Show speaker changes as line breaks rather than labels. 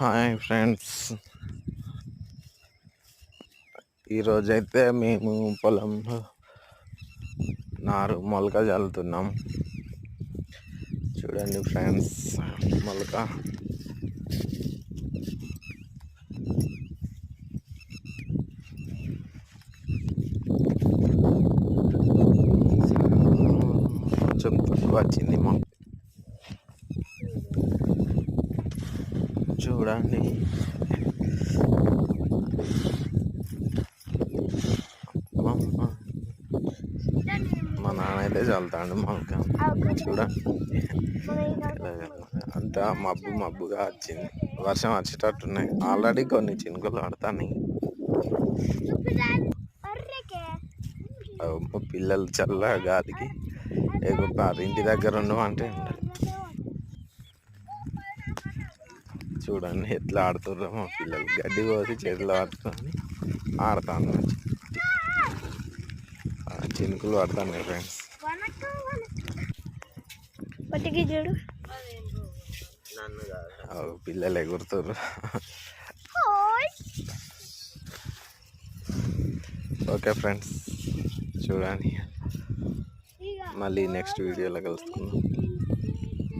Hi friends ఈరోజైతే మేము పొలంలో నారు మొలక చల్లుతున్నాం. చూడండి ఫ్రెండ్స్ మొలక. కొంచెం తక్కువ వచ్చింది మాకు. చూడండి మా- నాన్న అయితే చల్లుతాడు మొలక చూడండి అంతా మబ్బు మబ్బుగా వచ్చింది వర్షం వచ్చేటట్టున్నాయి ఆల్రెడీ కొన్ని చినుకులు మా పిల్లలు చల్ల గాలికి ఇంటి దగ్గర ఉండమంటే ఉండరు చూడండి ఎట్లా ఆడుతుర్రో మా పిల్లలు. గడ్డి పోసి చేతిలో పట్టుకొని ఆడతాను చినుకులు పడతాను ఫ్రెండ్స్.
చూడు.
పిల్లలు ఎగురుతుర్రు. Okay friends. చూడండి. మళ్ళీ నెక్స్ట్ వీడియోలో కలుసుకుందాం.